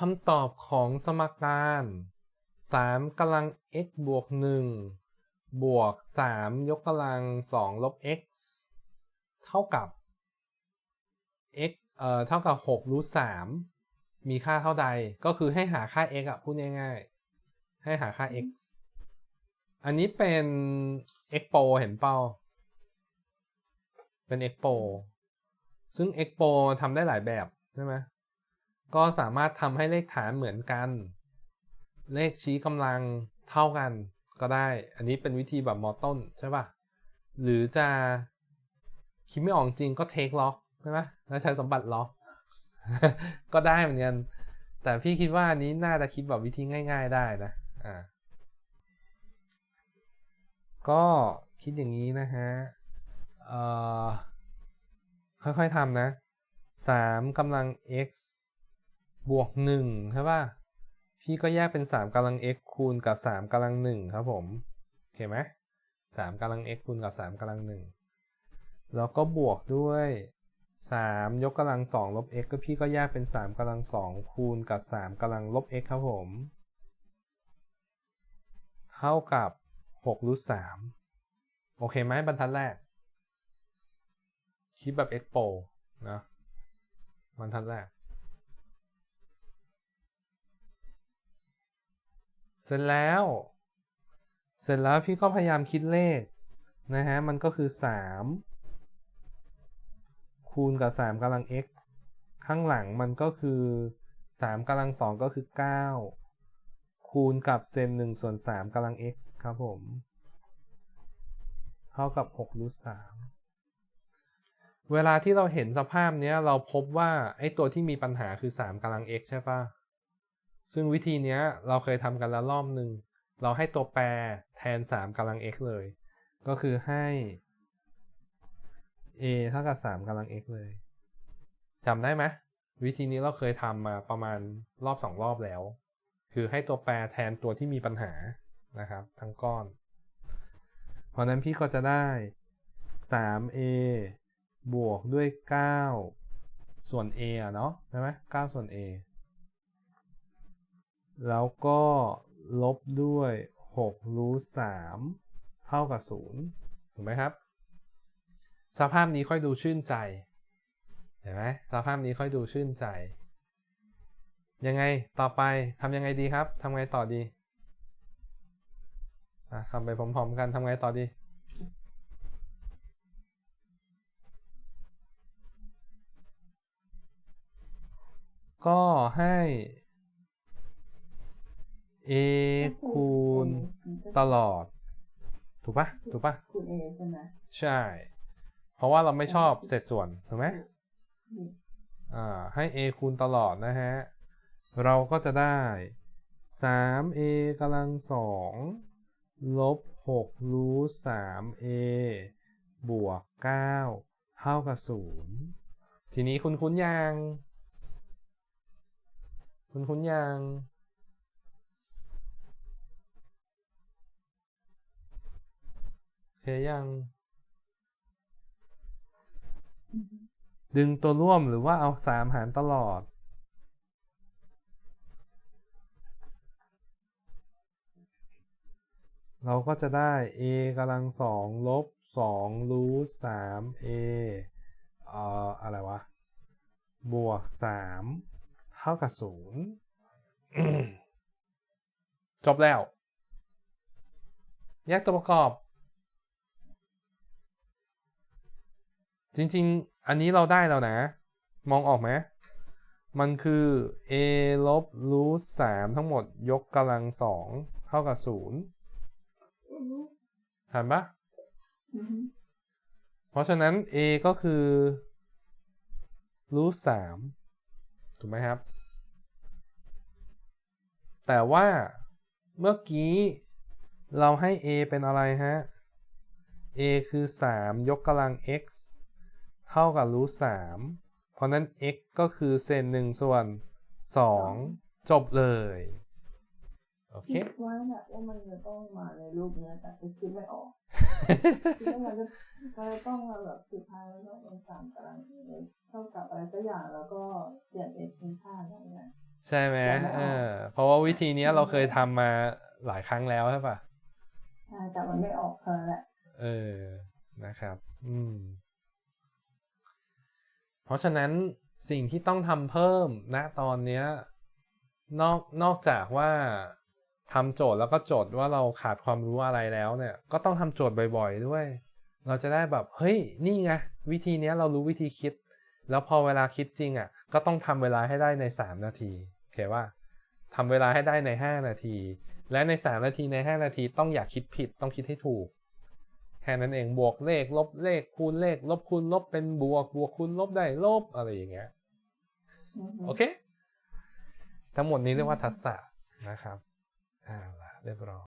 คำตอบของสมการ 3กำลัง x บวก 1 บวก 3 ยกกำลัง 2 ลบ x เท่ากับ x เอ่อเท่ากับ6รูท3มีค่าเท่าใด ก็คือให้หาค่า x อะพูดง่ายๆ ให้หาค่า x อันนี้เป็น x โปรเห็นเปล่า เป็น x โปรซึ่ง x โปรทำได้หลายแบบใช่ไหม ก็สามารถทำให้เลขฐานเหมือนกัน เลขชี้กำลังเท่ากันก็ได้ อันนี้เป็นวิธีแบบมอต้นใช่ป่ะ หรือจะคิดไม่ออกจริงก็เทคล็อกใช่ไหมแล้วใช้สมบัติล็อก ก็ได้เหมือนกัน แต่พี่คิดว่าอันนี้น่าจะคิดแบบวิธีง่าย ๆ ได้นะ อ่า ก็คิดอย่างนี้นะฮะ เอ่อ ค่อยๆทำนะ3กำลัง x บวก1ใช่ป่ะพี่ก็แยกเป็น 3กำลัง x คูณกับ 3กำลัง1ครับผมโอเคไหม3กำลัง x คูณกับ 3กำลัง1แล้วก็บวกด้วย 3 ยกกำลัง 2 ลบ x ก็พี่ก็แยกเป็น 3กำลัง 2 คูณกับ 3กำลังลบ x ครับผม เท่ากับ6รูท3โอเคไหมบรรทัดแรก คิดแบบ expo นะบรรทัดแรก เสร็จแล้ว เสร็จแล้วพี่ก็พยายามคิดเลขนะฮะ มันก็คือ 3 คูณกับ 3กำลัง x ข้างหลังมันก็คือ 3กำลัง 2 ก็คือ 9 คูณกับเซน1ส่วน3กำลัง x ครับผม เท่ากับ6รูท3เวลาที่เราเห็นสภาพเนี้ยเราพบว่า ไอ้ตัวที่มีปัญหาคือ 3กำลัง x ใช่ปะ ซึ่งวิธีนี้เราเคยทำกันแล้วรอบหนึ่ง เราให้ตัวแปรแทน 3กำลัง x เลย ก็คือให้ a เท่ากับ 3กำลัง x เลยจำได้ไหมวิธีนี้เราเคยทำมาประมาณรอบสองรอบแล้ว คือให้ตัวแปรแทนตัวที่มีปัญหานะครับ ทั้งก้อน เพราะนั้นพี่ก็จะได้ 3a บวกด้วย 9 ส่วน a อะเนาะใช่ไหม9ส่วน a แล้วก็ลบด้วย6รูท3เท่ากับ0ถูกไหมครับ สภาพนี้ค่อยดูชื่นใจ เห็นไหมสภาพนี้ค่อยดูชื่นใจ ยังไงต่อไปทำยังไงดีครับทำไงต่อดีอะทำไปพร้อมๆกันทำไงต่อดีก็ให้ a คูณ ตลอด ถูกปะถูกปะคูณเอใช่ไหมใช่ เพราะว่าเราไม่ชอบเศษส่วนถูกไหมนี่อ่าให้ a คูณตลอดนะฮะ เราก็จะได้ 3a กำลังสองลบ6รูท 3a บวก 9 เท่ากับ 0 ทีนี้คุณคุ้นยัง คุณคุ้นยัง เคยัง ดึงตัวร่วมหรือว่าเอา3หารตลอด เราก็จะได้ a กำลังสองลบ2รูท 3a เอ่ออะไรวะ บวก3เท่ากับ0จบแล้ว แยกตัวประกอบ จริง ๆ อันนี้เราได้แล้วนะ มองออกไหมมันคือ a ลบรูทสามทั้งหมดยกกำลังสองเท่ากับศูนย์อือฮึเห็นปะอือฮึเพราะฉะนั้น a ก็คือรูทสามถูกไหมครับ แต่ว่าเมื่อกี้เราให้ a เป็นอะไรฮะ a คือ 3 ยกกำลัง x เท่ากับรูทสามเพราะนั้น x ก็คือเศษหนึ่งส่วน2จบเลย โอเคคิดว่าแบบว่ามันจะต้องมาในรูปเนี้ยแต่คิดไม่ออกคิดว่ามันจะมันจะต้องมาแบบสุดท้ายแล้วก็เป็นสามตารางเอเท่ากับอะไรสักอย่างแล้วก็เปลี่ยนเอเป็นค่าอะไรเงี้ยใช่ไหมยังไม่ออกเออเพราะว่าวิธีเนี้ยเราเคยทำมาหลายครั้งแล้วใช่ปะใช่แต่มันไม่ออกเท่านั้นแหละเออนะครับ อืม เพราะฉะนั้นสิ่งที่ต้องทำเพิ่มณตอนนี้นอกนอกจากว่าทำโจทย์แล้วก็โจดว่าเราขาดความรู้อะไรแล้วเนี่ย ก็ต้องทำโจทย์บ่อย ๆ ด้วย เราจะได้แบบเฮ้ยนี่ไงวิธีนี้เรารู้วิธีคิด แล้วพอเวลาคิดจริงอะ ก็ต้องทำเวลาให้ได้ใน 3 นาทีโอเคว่าทำเวลาให้ได้ใน 5 นาที และใน 3 นาทีใน 5 นาทีต้องอย่าคิดผิดต้องคิดให้ถูก แค่นั้นเองบวกเลข ลบเลขคูณเลข ลบคูณลบเป็นบวก บวกคูณลบได้ลบอะไรอย่างเงี้ยอือฮึโอเค ทั้งหมดนี้เรียกว่าทักษะนะครับอ่าล่ะเรียบร้อย